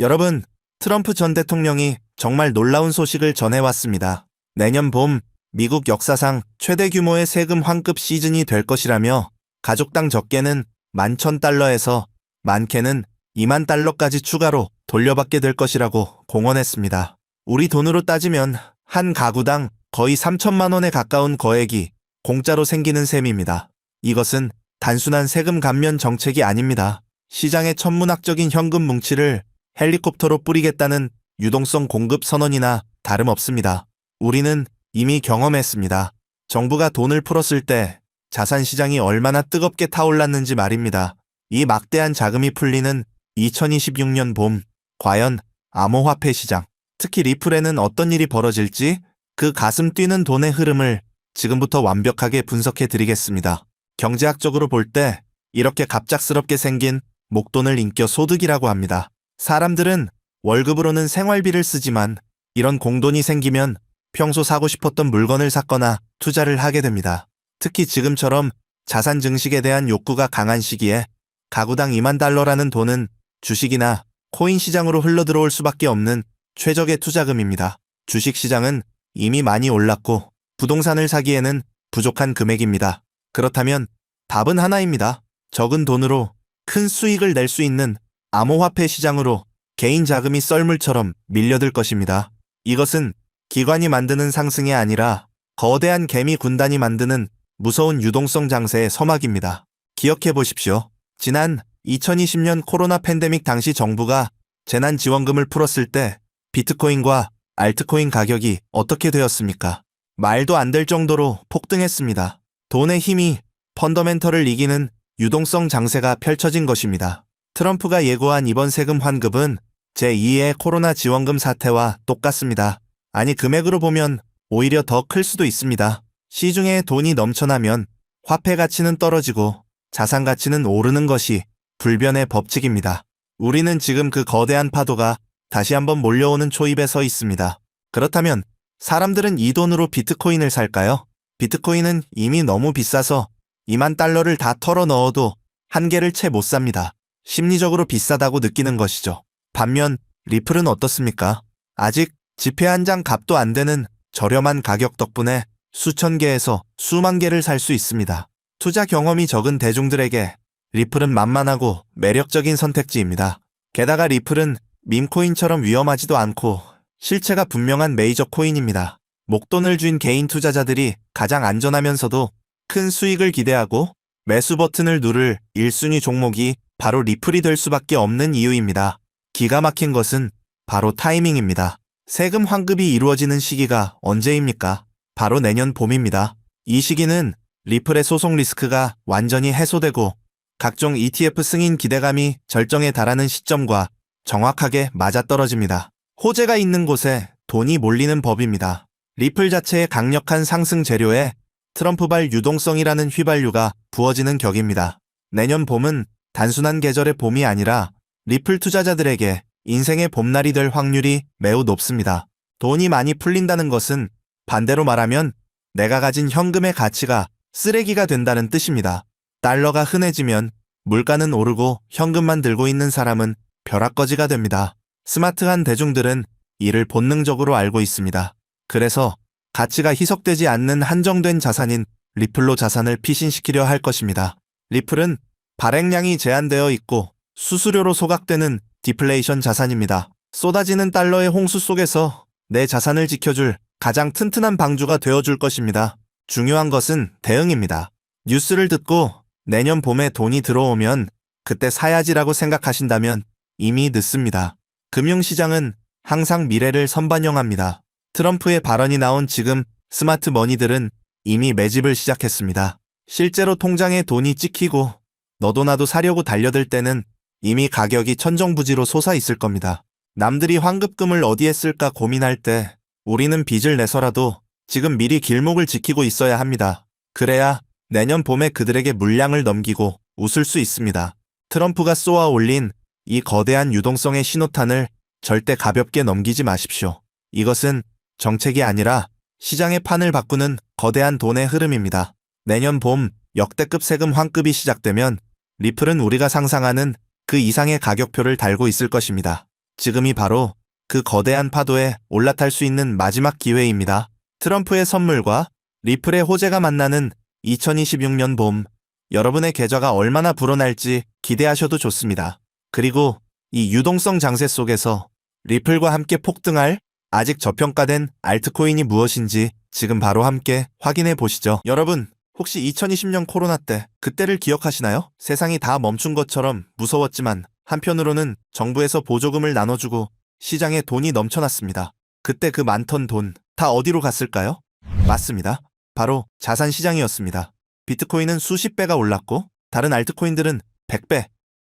여러분, 트럼프 전 대통령이 정말 놀라운 소식을 전해왔습니다. 내년 봄 미국 역사상 최대 규모의 세금 환급 시즌이 될 것이라며 가족당 적게는 11,000달러에서 많게는 2만 달러까지 추가로 돌려받게 될 것이라고 공언했습니다. 우리 돈으로 따지면 한 가구당 거의 3천만 원에 가까운 거액이 공짜로 생기는 셈입니다. 이것은 단순한 세금 감면 정책이 아닙니다. 시장의 천문학적인 현금 뭉치를 헬리콥터로 뿌리겠다는 유동성 공급 선언이나 다름없습니다. 우리는 이미 경험했습니다. 정부가 돈을 풀었을 때 자산 시장이 얼마나 뜨겁게 타올랐는지 말입니다. 이 막대한 자금이 풀리는 2026년 봄, 과연 암호화폐 시장, 특히 리플에는 어떤 일이 벌어질지 그 가슴 뛰는 돈의 흐름을 지금부터 완벽하게 분석해 드리겠습니다. 경제학적으로 볼 때 이렇게 갑작스럽게 생긴 목돈을 인겨 소득이라고 합니다. 사람들은 월급으로는 생활비를 쓰지만 이런 공돈이 생기면 평소 사고 싶었던 물건을 샀거나 투자를 하게 됩니다. 특히 지금처럼 자산 증식에 대한 욕구가 강한 시기에 가구당 2만 달러라는 돈은 주식이나 코인 시장으로 흘러들어올 수밖에 없는 최적의 투자금입니다. 주식 시장은 이미 많이 올랐고 부동산을 사기에는 부족한 금액입니다. 그렇다면 답은 하나입니다. 적은 돈으로 큰 수익을 낼 수 있는 암호화폐 시장으로 개인 자금이 썰물처럼 밀려들 것입니다. 이것은 기관이 만드는 상승이 아니라 거대한 개미 군단이 만드는 무서운 유동성 장세의 서막입니다. 기억해 보십시오. 지난 2020년 코로나 팬데믹 당시 정부가 재난 지원금을 풀었을 때 비트코인과 알트코인 가격이 어떻게 되었습니까? 말도 안 될 정도로 폭등했습니다. 돈의 힘이 펀더멘털을 이기는 유동성 장세가 펼쳐진 것입니다. 트럼프가 예고한 이번 세금 환급은 제2의 코로나 지원금 사태와 똑같습니다. 아니 금액으로 보면 오히려 더 클 수도 있습니다. 시중에 돈이 넘쳐나면 화폐 가치는 떨어지고 자산 가치는 오르는 것이 불변의 법칙입니다. 우리는 지금 그 거대한 파도가 다시 한번 몰려오는 초입에 서 있습니다. 그렇다면 사람들은 이 돈으로 비트코인을 살까요? 비트코인은 이미 너무 비싸서 2만 달러를 다 털어 넣어도 한 개를 채 못 삽니다. 심리적으로 비싸다고 느끼는 것이죠. 반면 리플은 어떻습니까? 아직 지폐 한 장 값도 안 되는 저렴한 가격 덕분에 수천 개에서 수만 개를 살 수 있습니다. 투자 경험이 적은 대중들에게 리플은 만만하고 매력적인 선택지입니다. 게다가 리플은 밈코인처럼 위험하지도 않고 실체가 분명한 메이저 코인입니다. 목돈을 쥔 개인 투자자들이 가장 안전하면서도 큰 수익을 기대하고 매수 버튼을 누를 1순위 종목이 바로 리플이 될 수밖에 없는 이유입니다. 기가 막힌 것은 바로 타이밍입니다. 세금 환급이 이루어지는 시기가 언제입니까? 바로 내년 봄입니다. 이 시기는 리플의 소송 리스크가 완전히 해소되고 각종 ETF 승인 기대감이 절정에 달하는 시점과 정확하게 맞아떨어집니다. 호재가 있는 곳에 돈이 몰리는 법입니다. 리플 자체의 강력한 상승 재료에 트럼프발 유동성이라는 휘발유가 부어지는 격입니다. 내년 봄은 단순한 계절의 봄이 아니라 리플 투자자들에게 인생의 봄날이 될 확률이 매우 높습니다. 돈이 많이 풀린다는 것은 반대로 말하면 내가 가진 현금의 가치가 쓰레기가 된다는 뜻입니다. 달러가 흔해지면 물가는 오르고 현금만 들고 있는 사람은 벼락거지가 됩니다. 스마트한 대중들은 이를 본능적으로 알고 있습니다. 그래서 가치가 희석되지 않는 한정된 자산인 리플로 자산을 피신시키려 할 것입니다. 리플은 발행량이 제한되어 있고 수수료로 소각되는 디플레이션 자산입니다. 쏟아지는 달러의 홍수 속에서 내 자산을 지켜줄 가장 튼튼한 방주가 되어줄 것입니다. 중요한 것은 대응입니다. 뉴스를 듣고 내년 봄에 돈이 들어오면 그때 사야지라고 생각하신다면 이미 늦습니다. 금융시장은 항상 미래를 선반영합니다. 트럼프의 발언이 나온 지금 스마트 머니들은 이미 매집을 시작했습니다. 실제로 통장에 돈이 찍히고 너도 나도 사려고 달려들 때는 이미 가격이 천정부지로 솟아 있을 겁니다. 남들이 환급금을 어디에 쓸까 고민할 때 우리는 빚을 내서라도 지금 미리 길목을 지키고 있어야 합니다. 그래야 내년 봄에 그들에게 물량을 넘기고 웃을 수 있습니다. 트럼프가 쏘아 올린 이 거대한 유동성의 신호탄을 절대 가볍게 넘기지 마십시오. 이것은 정책이 아니라 시장의 판을 바꾸는 거대한 돈의 흐름입니다. 내년 봄 역대급 세금 환급이 시작되면 리플은 우리가 상상하는 그 이상의 가격표를 달고 있을 것입니다. 지금이 바로 그 거대한 파도에 올라탈 수 있는 마지막 기회입니다. 트럼프의 선물과 리플의 호재가 만나는 2026년 봄, 여러분의 계좌가 얼마나 불어날지 기대하셔도 좋습니다. 그리고 이 유동성 장세 속에서 리플과 함께 폭등할 아직 저평가된 알트코인이 무엇인지 지금 바로 함께 확인해 보시죠. 여러분, 혹시 2020년 코로나 때 그때를 기억하시나요? 세상이 다 멈춘 것처럼 무서웠지만 한편으로는 정부에서 보조금을 나눠주고 시장에 돈이 넘쳐났습니다. 그때 그 많던 돈 다 어디로 갔을까요? 맞습니다. 바로 자산 시장이었습니다. 비트코인은 수십 배가 올랐고 다른 알트코인들은 100배,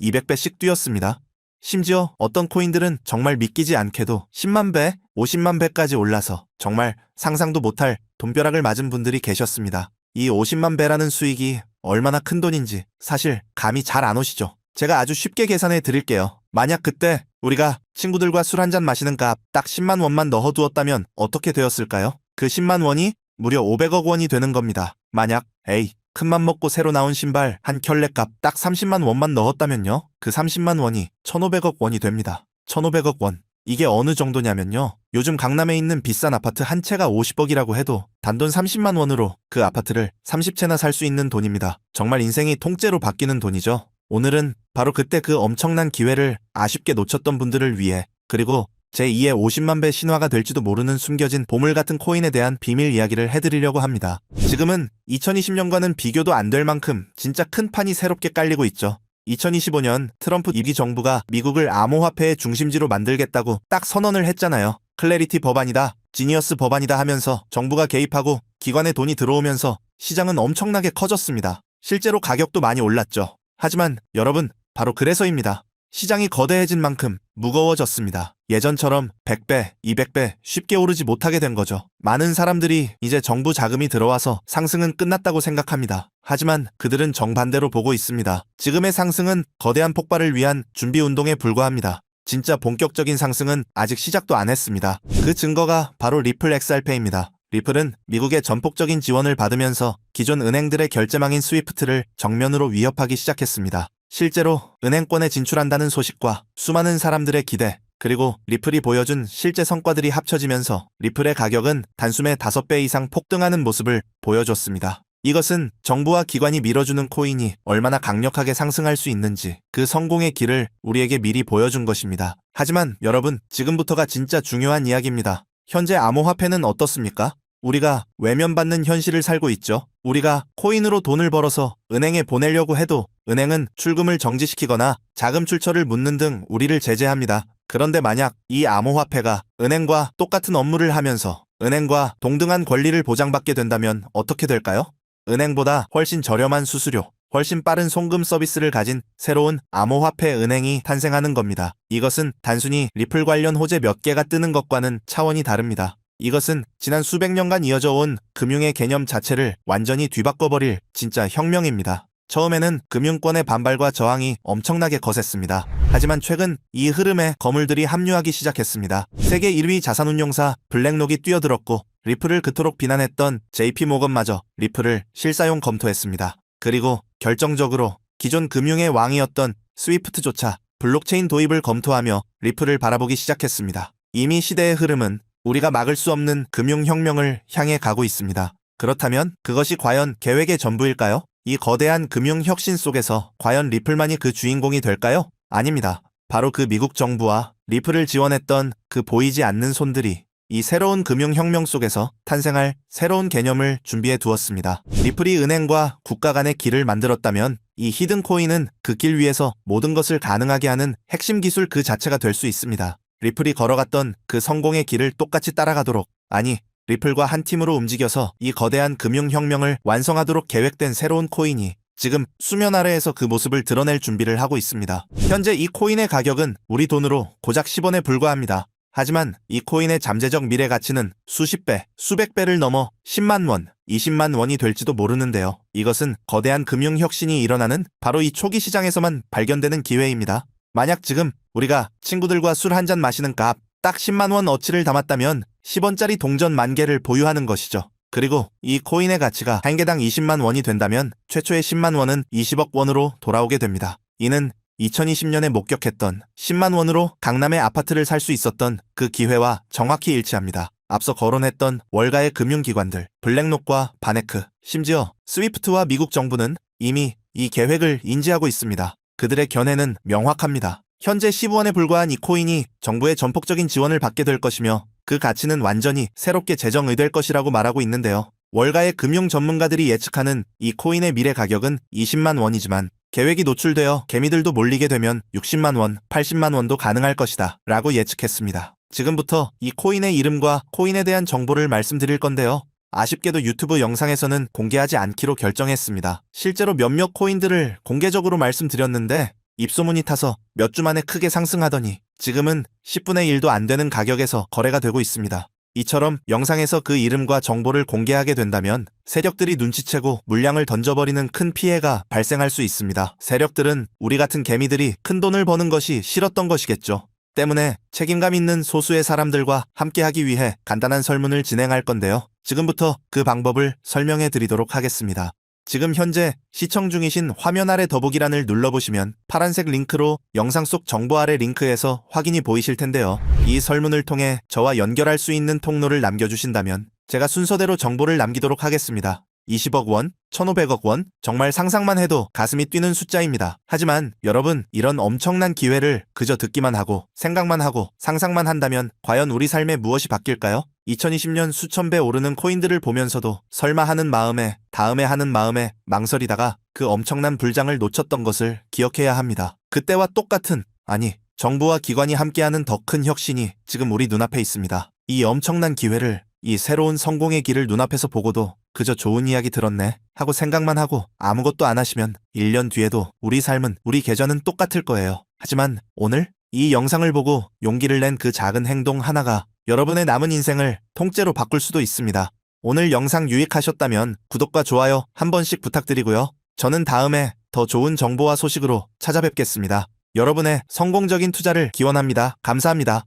200배씩 뛰었습니다. 심지어 어떤 코인들은 정말 믿기지 않게도 10만 배, 50만 배까지 올라서 정말 상상도 못할 돈벼락을 맞은 분들이 계셨습니다. 이 50만 배라는 수익이 얼마나 큰 돈인지 사실 감이 잘 안 오시죠. 제가 아주 쉽게 계산해 드릴게요. 만약 그때 우리가 친구들과 술 한 잔 마시는 값 딱 10만 원만 넣어두었다면 어떻게 되었을까요? 그 10만 원이 무려 500억 원이 되는 겁니다. 만약 에이 큰맘 먹고 새로 나온 신발 한 켤레 값 딱 30만 원만 넣었다면요. 그 30만 원이 1,500억 원이 됩니다. 1,500억 원. 이게 어느 정도냐면요. 요즘 강남에 있는 비싼 아파트 한 채가 50억이라고 해도 단돈 30만 원으로 그 아파트를 30채나 살 수 있는 돈입니다. 정말 인생이 통째로 바뀌는 돈이죠. 오늘은 바로 그때 그 엄청난 기회를 아쉽게 놓쳤던 분들을 위해 그리고 제2의 50만 배 신화가 될지도 모르는 숨겨진 보물 같은 코인에 대한 비밀 이야기를 해드리려고 합니다. 지금은 2020년과는 비교도 안 될 만큼 진짜 큰 판이 새롭게 깔리고 있죠. 2025년 트럼프 2기 정부가 미국을 암호화폐의 중심지로 만들겠다고 딱 선언을 했잖아요. 클래리티 법안이다, 지니어스 법안이다 하면서 정부가 개입하고 기관에 돈이 들어오면서 시장은 엄청나게 커졌습니다. 실제로 가격도 많이 올랐죠. 하지만 여러분, 바로 그래서입니다. 시장이 거대해진 만큼 무거워졌습니다. 예전처럼 100배, 200배 쉽게 오르지 못하게 된 거죠. 많은 사람들이 이제 정부 자금이 들어와서 상승은 끝났다고 생각합니다. 하지만 그들은 정반대로 보고 있습니다. 지금의 상승은 거대한 폭발을 위한 준비 운동에 불과합니다. 진짜 본격적인 상승은 아직 시작도 안 했습니다. 그 증거가 바로 리플 XRP입니다. 리플은 미국의 전폭적인 지원을 받으면서 기존 은행들의 결제망인 스위프트를 정면으로 위협하기 시작했습니다. 실제로 은행권에 진출한다는 소식과 수많은 사람들의 기대, 그리고 리플이 보여준 실제 성과들이 합쳐지면서 리플의 가격은 단숨에 5배 이상 폭등하는 모습을 보여줬습니다. 이것은 정부와 기관이 밀어주는 코인이 얼마나 강력하게 상승할 수 있는지 그 성공의 길을 우리에게 미리 보여준 것입니다. 하지만 여러분, 지금부터가 진짜 중요한 이야기입니다. 현재 암호화폐는 어떻습니까? 우리가 외면받는 현실을 살고 있죠. 우리가 코인으로 돈을 벌어서 은행에 보내려고 해도 은행은 출금을 정지시키거나 자금 출처를 묻는 등 우리를 제재합니다. 그런데 만약 이 암호화폐가 은행과 똑같은 업무를 하면서 은행과 동등한 권리를 보장받게 된다면 어떻게 될까요? 은행보다 훨씬 저렴한 수수료, 훨씬 빠른 송금 서비스를 가진 새로운 암호화폐 은행이 탄생하는 겁니다. 이것은 단순히 리플 관련 호재 몇 개가 뜨는 것과는 차원이 다릅니다. 이것은 지난 수백 년간 이어져 온 금융의 개념 자체를 완전히 뒤바꿔버릴 진짜 혁명입니다. 처음에는 금융권의 반발과 저항이 엄청나게 거셌습니다. 하지만 최근 이 흐름에 거물들이 합류하기 시작했습니다. 세계 1위 자산운용사 블랙록이 뛰어들었고 리플을 그토록 비난했던 JP 모건마저 리플을 실사용 검토했습니다. 그리고 결정적으로 기존 금융의 왕이었던 스위프트조차 블록체인 도입을 검토하며 리플을 바라보기 시작했습니다. 이미 시대의 흐름은 우리가 막을 수 없는 금융혁명을 향해 가고 있습니다. 그렇다면 그것이 과연 계획의 전부일까요? 이 거대한 금융혁신 속에서 과연 리플만이 그 주인공이 될까요? 아닙니다. 바로 그 미국 정부와 리플을 지원했던 그 보이지 않는 손들이 이 새로운 금융혁명 속에서 탄생할 새로운 개념을 준비해 두었습니다. 리플이 은행과 국가 간의 길을 만들었다면 이 히든 코인은 그 길 위에서 모든 것을 가능하게 하는 핵심 기술 그 자체가 될 수 있습니다. 리플이 걸어갔던 그 성공의 길을 똑같이 따라가도록, 아니, 리플과 한 팀으로 움직여서 이 거대한 금융혁명을 완성하도록 계획된 새로운 코인이 지금 수면 아래에서 그 모습을 드러낼 준비를 하고 있습니다. 현재 이 코인의 가격은 우리 돈으로 고작 10원에 불과합니다. 하지만 이 코인의 잠재적 미래 가치는 수십 배, 수백 배를 넘어 10만 원, 20만 원이 될지도 모르는데요. 이것은 거대한 금융 혁신이 일어나는 바로 이 초기 시장에서만 발견되는 기회입니다. 만약 지금 우리가 친구들과 술 한 잔 마시는 값 딱 10만 원 어치를 담았다면 10원짜리 동전 만 개를 보유하는 것이죠. 그리고 이 코인의 가치가 한 개당 20만 원이 된다면 최초의 10만 원은 20억 원으로 돌아오게 됩니다. 이는 2020년에 목격했던 10만 원으로 강남의 아파트를 살 수 있었던 그 기회와 정확히 일치합니다. 앞서 거론했던 월가의 금융기관들, 블랙록과 바네크, 심지어 스위프트와 미국 정부는 이미 이 계획을 인지하고 있습니다. 그들의 견해는 명확합니다. 현재 10원에 불과한 이 코인이 정부의 전폭적인 지원을 받게 될 것이며 그 가치는 완전히 새롭게 재정의될 것이라고 말하고 있는데요. 월가의 금융 전문가들이 예측하는 이 코인의 미래 가격은 20만 원이지만 계획이 노출되어 개미들도 몰리게 되면 60만 원, 80만 원도 가능할 것이다 라고 예측했습니다. 지금부터 이 코인의 이름과 코인에 대한 정보를 말씀드릴 건데요. 아쉽게도 유튜브 영상에서는 공개하지 않기로 결정했습니다. 실제로 몇몇 코인들을 공개적으로 말씀드렸는데 입소문이 타서 몇 주 만에 크게 상승하더니 지금은 10분의 1도 안 되는 가격에서 거래가 되고 있습니다. 이처럼 영상에서 그 이름과 정보를 공개하게 된다면 세력들이 눈치채고 물량을 던져버리는 큰 피해가 발생할 수 있습니다. 세력들은 우리 같은 개미들이 큰 돈을 버는 것이 싫었던 것이겠죠. 때문에 책임감 있는 소수의 사람들과 함께하기 위해 간단한 설문을 진행할 건데요. 지금부터 그 방법을 설명해 드리도록 하겠습니다. 지금 현재 시청 중이신 화면 아래 더보기란을 눌러보시면 파란색 링크로 영상 속 정보 아래 링크에서 확인이 보이실 텐데요. 이 설문을 통해 저와 연결할 수 있는 통로를 남겨주신다면 제가 순서대로 정보를 남기도록 하겠습니다. 20억 원, 1,500억 원, 정말 상상만 해도 가슴이 뛰는 숫자입니다. 하지만 여러분, 이런 엄청난 기회를 그저 듣기만 하고 생각만 하고 상상만 한다면 과연 우리 삶에 무엇이 바뀔까요? 2020년 수천 배 오르는 코인들을 보면서도 설마 하는 마음에 다음에 하는 마음에 망설이다가 그 엄청난 불장을 놓쳤던 것을 기억해야 합니다. 그때와 똑같은 아니 정부와 기관이 함께하는 더 큰 혁신이 지금 우리 눈앞에 있습니다. 이 엄청난 기회를 이 새로운 성공의 길을 눈앞에서 보고도 그저 좋은 이야기 들었네 하고 생각만 하고 아무것도 안 하시면 1년 뒤에도 우리 삶은 우리 계좌는 똑같을 거예요. 하지만 오늘 이 영상을 보고 용기를 낸 그 작은 행동 하나가 여러분의 남은 인생을 통째로 바꿀 수도 있습니다. 오늘 영상 유익하셨다면 구독과 좋아요 한 번씩 부탁드리고요. 저는 다음에 더 좋은 정보와 소식으로 찾아뵙겠습니다. 여러분의 성공적인 투자를 기원합니다. 감사합니다.